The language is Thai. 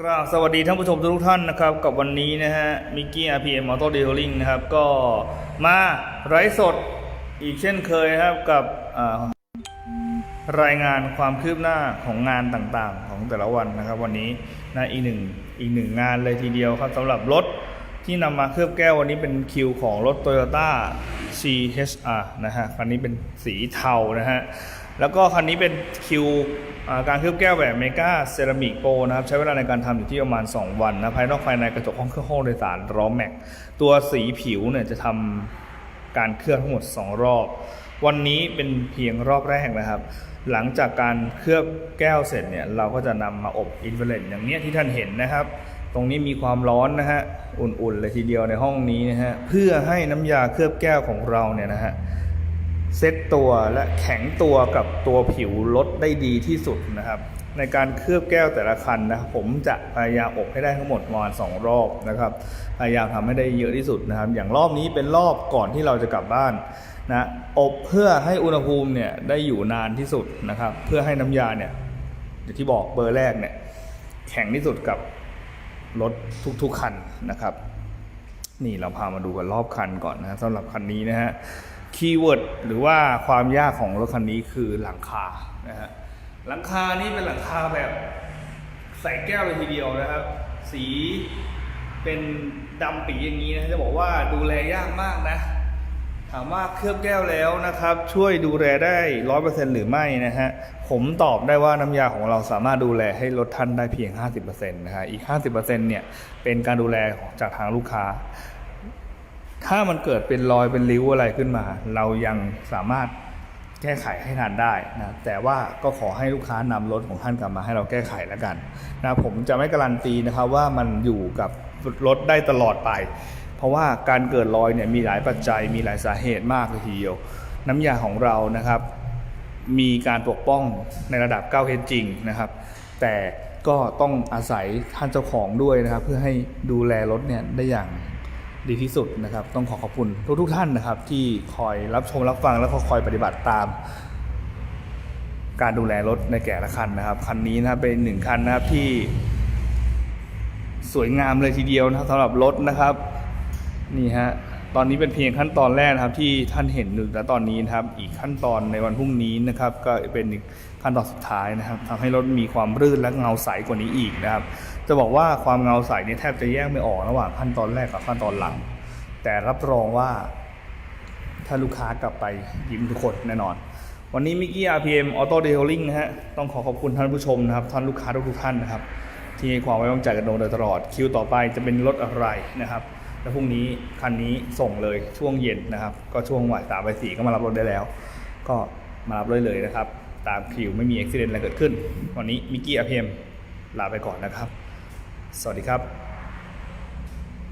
กราบสวัสดีท่านผู้ชมทุกท่านนะครับ กับวันนี้นะฮะมิกกี้ RPM Auto Detailing นะครับ ก็มาไร้สดอีกเช่นเคยนะครับกับรายงานความคืบหน้าของงานต่างๆ ของแต่ละวันนะครับ วันนี้นะอีกหนึ่งอีกหนึ่งงานเลยทีเดียวครับสำหรับรถที่นำมาเคลือบแก้ววันนี้เป็นคิวของรถ Toyota CHR นะฮะคันนี้เป็นสีเทานะฮะ แล้วก็คันนี้เป็นคิวการเคลือบแก้วแบบเมกาเซรามิกโปนะครับใช้เวลาในการทำอยู่ที่ประมาณ 2 วันนะภายนอกภายในกระจกห้องเครื่องห้องโดยสารล้อแม็กตัวสีผิวเนี่ยจะทำการเคลือบทั้งหมด 2 รอบ วันนี้เป็นเพียงรอบแรกนะครับ หลังจากการเคลือบแก้วเสร็จเนี่ยเราก็จะนำมาอบอินฟราเรดอย่างเนี้ยที่ท่านเห็นนะครับ ตรงนี้มีความร้อนนะฮะอุ่นๆเลยทีเดียวในห้องนี้นะฮะเพื่อให้น้ำยาเคลือบแก้วของเราเนี่ยนะฮะ เซ็ตตัวและแข็งตัวกับตัวผิวรถได้ดีที่สุดนะครับ ในการเคลือบแก้วแต่ละคันนะผมจะพยายามอบให้ได้ทั้งหมดประมาณ2รอบนะครับ พยายามทำให้ได้เยอะที่สุดนะครับ อย่างรอบนี้เป็นรอบก่อนที่เราจะกลับบ้านนะอบเพื่อให้อุณหภูมิเนี่ยได้อยู่นานที่สุดนะครับ เพื่อให้น้ำยาเนี่ยอย่างที่บอกเบอร์แรกเนี่ยแข็งที่สุดกับรถทุกๆคันนะครับ นี่เราพามาดูกันรอบคันก่อนนะสำหรับคันนี้นะฮะ คีย์เวิร์ดหรือว่าความยากของรถคันนี้คือหลังคานะฮะหลังคานี่เป็นหลังคาแบบใส่แก้วเลยทีเดียวนะครับ สีเป็นดำปีอย่างนี้นะจะบอกว่าดูแลยากมากนะ ถามว่าเคลือบแก้วแล้วนะครับ ช่วยดูแลได้ร้อยเปอร์เซ็นหรือไม่นะฮะผมตอบได้ว่าน้ำยาของเราสามารถดูแลให้รถท่านได้เพียง 50%นะฮะอีก 50%เนี่ยเป็นการดูแลของจากทางลูกค้า ถ้ามันเกิดเป็นรอยเป็นริ้วอะไรขึ้นมา เรายังสามารถแก้ไขให้ทันได้นะแต่ว่าก็ขอให้ลูกค้านำรถของท่านกลับมาให้เราแก้ไขแล้วกันนะผมจะไม่การันตีนะครับว่ามันอยู่กับรถได้ตลอดไป เพราะว่าการเกิดรอยเนี่ยมีหลายปัจจัยมีหลายสาเหตุมากเลยทีเดียว น้ำยาของเรานะครับ มีการปกป้องในระดับ9เฮดจริงนะครับ แต่ก็ต้องอาศัยท่านเจ้าของด้วยนะครับ เพื่อให้ดูแลรถเนี่ยได้อย่าง ดีที่สุดนะครับ ต้องขอขอบคุณทุกทุกๆท่านนะครับ ที่คอยรับชมรับฟังแล้วก็คอยปฏิบัติตาม การดูแลรถในแก่ละคันนะครับคันนี้นะครับเป็นหนึ่งคันนะครับที่สวยงามเลยทีเดียวนะครับสำหรับรถนะครับ นี่ฮะ ตอนนี้เป็นเพียงขั้นตอนแรกนะครับที่ท่านเห็นหนึ่งแล้วตอนนี้นะครับ อีกขั้นตอนในวันพรุ่งนี้นะครับ ก็เป็นขั้นตอนสุดท้ายนะครับทำให้รถมีความรื่นและเงาใสกว่านี้อีกนะครับ จะบอกว่าความเงาใสเนี่ยแทบจะแยกไม่ออกระหว่างขั้นตอนแรกกับขั้นตอนหลัง แต่รับรองว่า ถ้าลูกค้ากลับไปยิ้มทุกคนแน่นอน วันนี้มิกกี้ RPM Auto Detailing นะฮะต้องขอขอบคุณท่านผู้ชมนะครับท่านลูกค้าทุกท่านนะครับที่ให้ความไว้วางใจกันโดยตลอดคิวต่อไปจะเป็นรถอะไรนะครับ แล้วพรุ่งนี้คันนี้ส่งเลยช่วงเย็นนะครับ ก็ช่วงบ่ายสามบ่ายสี่ก็มารับรถได้แล้ว ก็มารับเลยเลยนะครับ ตามคิวไม่มีอุบิเหตุอะไรเกิดขึ้น วันนี้มิกกี้ RPM ลาไปก่อนนะครับ สวัสดีครับ